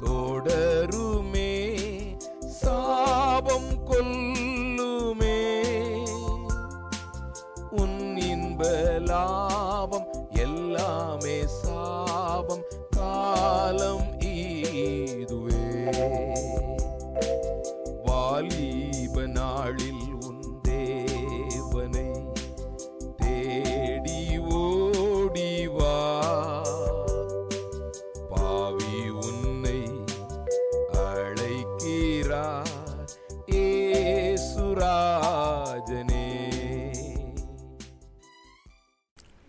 தொடருமே சாபம் கொல்லுமே. உன் இன்ப லாபம் எல்லாமே சாபம் காலம் இதுவே வாலிப நாளில் உன் தேவனை தேடி ஓடிவா பாவி ஏசுராஜனே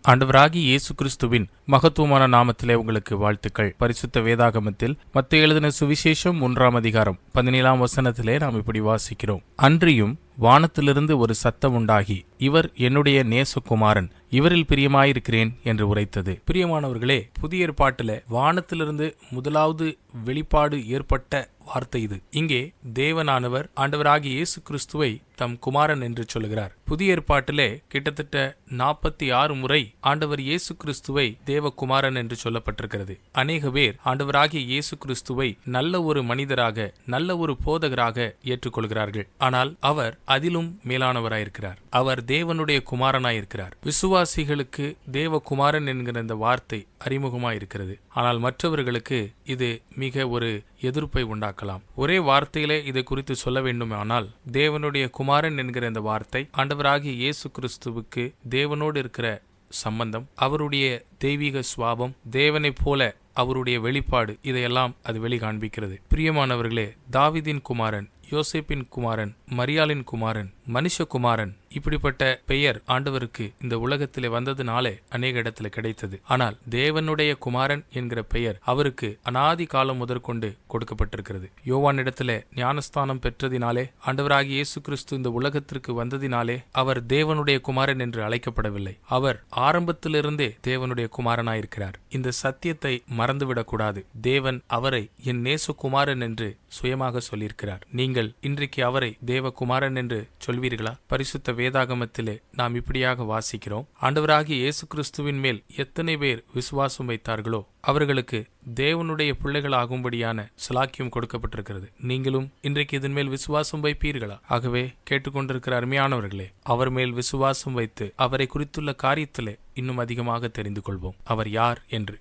ஆண்டவராகி இயேசு கிறிஸ்துவின் மகத்துவமான நாமத்திலே உங்களுக்கு வாழ்த்துக்கள். பரிசுத்த வேதாகமத்தில் மத்த எழுதின சுவிசேஷம் ஒன்றாம் அதிகாரம் பதினேழாம் வசனத்திலே நாம் இப்படி வாசிக்கிறோம். அன்றியும் வானத்திலிருந்து ஒரு சத்தம் உண்டாகி இவர் என்னுடைய நேசகுமாரன் இவரில் பிரியமாயிருக்கிறேன் என்று உரைத்தது. பிரியமானவர்களே புதிய ஏற்பாட்டில் வானத்திலிருந்து முதலாவது வெளிப்பாடு ஏற்பட்ட வார்த்தை இது. இங்கே தேவனானவர் ஆண்டவராகிய இயேசு கிறிஸ்துவை தம் குமாரன் என்று சொல்லுகிறார். புதிய ஏற்பாட்டிலே கிட்டத்தட்ட நாற்பத்தி ஆறு முறை ஆண்டவர் இயேசு கிறிஸ்துவை தேவகுமாரன் என்று சொல்லப்பட்டிருக்கிறது. அநேக பேர் ஆண்டவராகிய இயேசு கிறிஸ்துவை நல்ல ஒரு மனிதராக நல்ல ஒரு போதகராக ஏற்றுக்கொள்கிறார்கள். ஆனால் அவர் அதிலும் மேலானவராயிருக்கிறார். அவர் தேவனுடைய குமாரனாயிருக்கிறார். விசுவாசிகளுக்கு தேவகுமாரன் என்கிற இந்த வார்த்தை அறிமுகமாயிருக்கிறது. ஆனால் மற்றவர்களுக்கு இது மிக ஒரு எதிர்ப்பை உண்டாக்கும் பார்க்கலாம். ஒரே வார்த்தையிலே இதை குறித்து சொல்ல வேண்டுமானால் தேவனுடைய குமாரன் என்கிற இந்த வார்த்தை ஆண்டவராகிய இயேசு கிறிஸ்துவுக்கு தேவனோடு இருக்கிற சம்பந்தம் அவருடைய தெய்வீக சுவாபம் தேவனைப் போல அவருடைய வெளிப்பாடு இதையெல்லாம் அது வெளி காண்பிக்கிறது பிரியமானவர்களே தாவிதின் குமாரன் யோசேப்பின் குமாரன் மரியாளின் குமாரன் மனுஷகுமாரன் இப்படிப்பட்ட பெயர் ஆண்டவருக்கு இந்த உலகத்திலே வந்ததுனாலே அநேக இடத்துல கிடைத்தது. ஆனால் தேவனுடைய குமாரன் என்கிற பெயர் அவருக்கு அனாதி காலம் முதற்கொண்டு கொடுக்கப்பட்டிருக்கிறது. யோவான் இடத்துல ஞானஸ்தானம் பெற்றதினாலே ஆண்டவராகிய இயேசு கிறிஸ்து இந்த உலகத்திற்கு வந்ததினாலே அவர் தேவனுடைய குமாரன் என்று அழைக்கப்படவில்லை. அவர் ஆரம்பத்திலிருந்தே தேவனுடைய குமாரனாயிருக்கிறார். இந்த சத்தியத்தை மறந்துவிடக்கூடாது. தேவன் அவரை என் நேசகுமாரன் என்று சுயமாக சொல்லியிருக்கிறார். நீங்கள் இன்றைக்கு அவரை தேவகுமாரன் என்று சொல்வீர்களா? பரிசுத்த வேதாகமத்திலே நாம் இப்படியாக வாசிக்கிறோம். ஆண்டவராகிய இயேசு கிறிஸ்துவின் மேல் எத்தனை பேர் விசுவாசம் வைத்தார்களோ அவர்களுக்கு தேவனுடைய பிள்ளைகளாகும்படியான சலாக்கியம் கொடுக்கப்பட்டிருக்கிறது. நீங்களும் இன்றைக்கு இதன் மேல் விசுவாசம் வைப்பீர்களா? ஆகவே கேட்டுக்கொண்டிருக்கிற அருமையானவர்களே அவர் மேல் விசுவாசம் வைத்து அவரை குறித்துள்ள காரியத்திலே இன்னும் அதிகமாக தெரிந்து கொள்வோம். அவர் யார் என்று